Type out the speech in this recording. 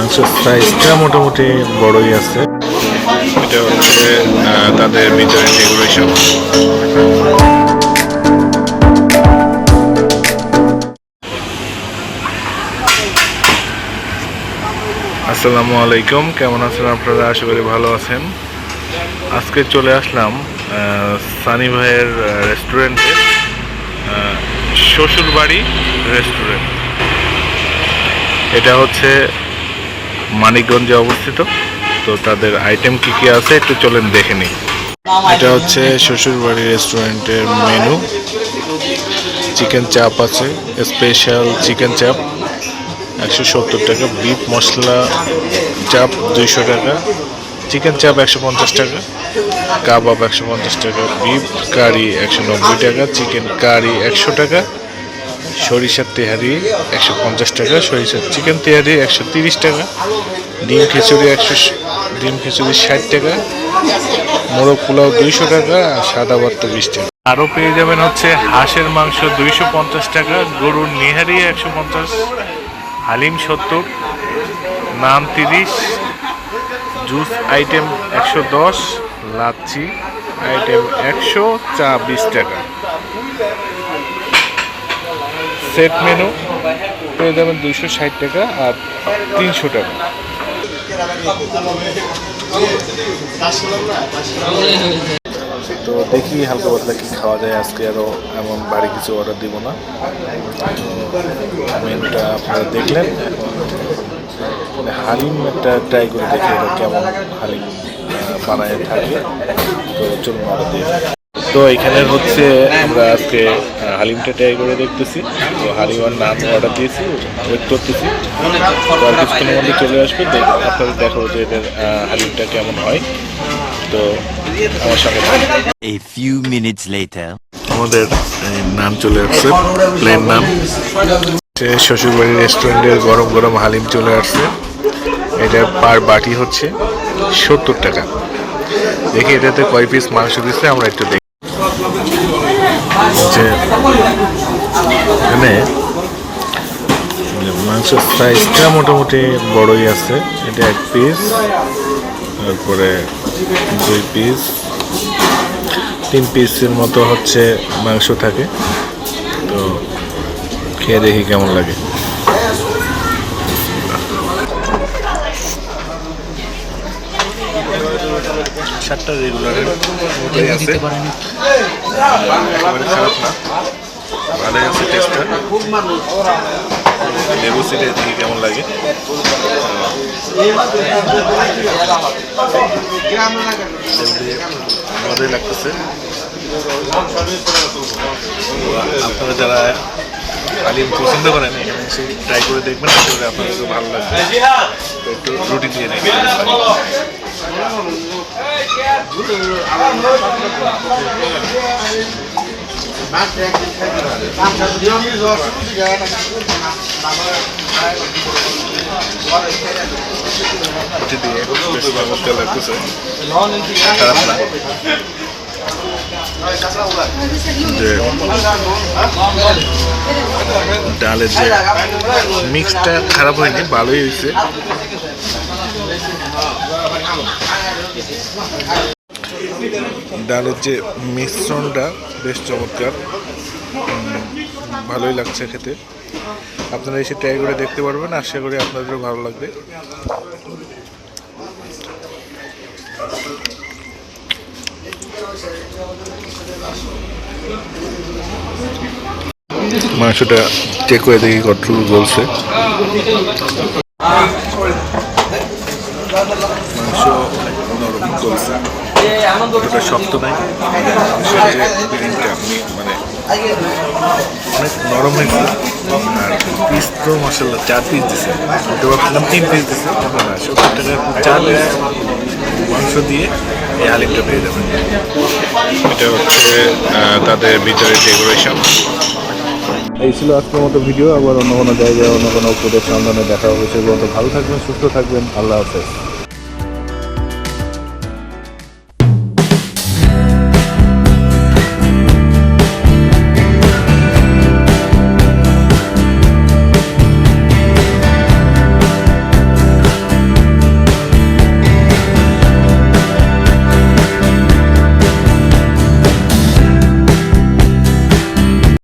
মাংসের সাইজটা মোটামুটি বড়ই আছে। এটা হচ্ছে তাদের ভিতরে ডেকোরেশন আসসালামু আলাইকুম কেমন আছেন আপনারা? আশা করি ভালো আছেন। আজকে চলে আসলাম সানি ভাইয়ের রেস্টুরেন্টে শ্বশুরবাড়ি রেস্টুরেন্ট এটা হচ্ছে মানিকগঞ্জে অবস্থিত। তো তাদের আইটেম কি কি আছে একটু চলেন দেখে নিই। এটা হচ্ছে শ্বশুরবাড়ি রেস্টুরেন্টের মেনু চিকেন চাপ আছে স্পেশাল চিকেন চাপ একশো সত্তর টাকা বিফ মশলা চাপ দুইশো টাকা। চিকেন চাপ একশো পঞ্চাশ টাকা। কাবাব একশো পঞ্চাশ টাকা বিফ কারি একশো নব্বই টাকা চিকেন কারি একশো টাকা। সরিষার তেহারি একশো পঞ্চাশ টাকা, সরিষার চিকেন তেহারি একশো তিরিশ টাকা, ডিম খিচুড়ি একশো ডিম খিচুড়ি ষাট টাকা, মোরগ পোলাও দুইশো টাকা, আর সাদা ভাত বিশ টাকা। আরও পেয়ে যাবেন হচ্ছে হাঁসের মাংস দুইশো পঞ্চাশ টাকা, গরুর নিহারি একশো পঞ্চাশ, হালিম সত্তর, নান তিরিশ, জুস আইটেম একশো দশ, লাচ্ছি আইটেম একশো, চা বিশ টাকা। সেট মেনু পেয়ে যাবেন দুইশো ষাট টাকা আর তিনশো টাকা। তো দেখি হালকা পাতলা কি খাওয়া যায়, আজকে আরও এমন বাড়ি কিছু অর্ডার দিব না। মেনুটা আপনারা দেখলেন। হালিম একটা ট্রাই করে দেখি কেমন হালিম বানায় থাকে। তো চলুন অর্ডার দিয়ে। তো এখানে হচ্ছে আমরা আজকে হালিমটা ট্রাই করে দেখতেছি। তো হালিম নাম অর্ডার দিয়েছি ওয়েট করতেছি। তো আর কিছুক্ষণের মধ্যে চলে আসবে দেখ আপনাদের দেখাবো যে এদের আহ, হালিমটা কেমন হয়। তো আমার সঙ্গে। A few minutes later. আমাদের নাম চলে আসছে প্লেন নাম। সে শ্বশুরবাড়ির রেস্টুরেন্টের গরম গরম হালিম চলে আসছে। এটা পার বাটি হচ্ছে সত্তর টাকা। দেখি এটাতে কয় পিস মাংস দিচ্ছে আমরা একটু দেখি। যে এখানে মাংসের সাইজটা মোটামুটি বড়ই আছে। এটা এক পিস তারপরে দুই পিস তিন পিসের মতো হচ্ছে মাংস থাকে। তো খেয়ে দেখি কেমন লাগে। সাতটা রেগুলারের মতোই আছে। খারাপ না। ভালোই আছে টেস্টটা লেবু সিটে দেখি কেমন লাগে? মজাই লাগতেছে। আপনারা যারা আলিম পছন্দ করেন এখানে এসে ট্রাই করে দেখবেন। আপনাদের ভালো লাগবে। একটু রুটি দিয়ে নেবেন। রুটি দিয়ে বেশ চমৎকার লাগতেছে খারাপ না যে ডালের যে মিক্সটা খারাপ হয়নি, ভালোই হয়েছে। ডালের যে মিশ্রণটা বেশ চমৎকার। ভালোই লাগছে খেতে। আপনারা এসে ট্রাই করে দেখতে পারবেন, আশা করি আপনাদেরও ভালো লাগবে। মাংসটা চেক করে দেখি কতটুকু গলছে। মাংস নরম গলছে। এতটা শক্ত নাই। বিরিয়ানিটা আপনি মানে অনেক নরম হয়েছে। আর পিস তো মশলা চার পিস দিছে। ওটা ভাবছিলাম তিন পিস দিছে। না সত্তর টাকা চার পিস মাংস দিয়ে এই হালিমটা পেয়ে যাবেন। এটা হচ্ছে তাদের ভিতরে ডেকোরেশন এই ছিল আজকের মতো ভিডিও আবার অন্য কোনো জায়গায়, অন্য কোনো উপদেশ, সন্ধানে দেখা হবে। সেগুলো ভালো থাকবেন, সুস্থ থাকবেন। আল্লাহ হাফেজ।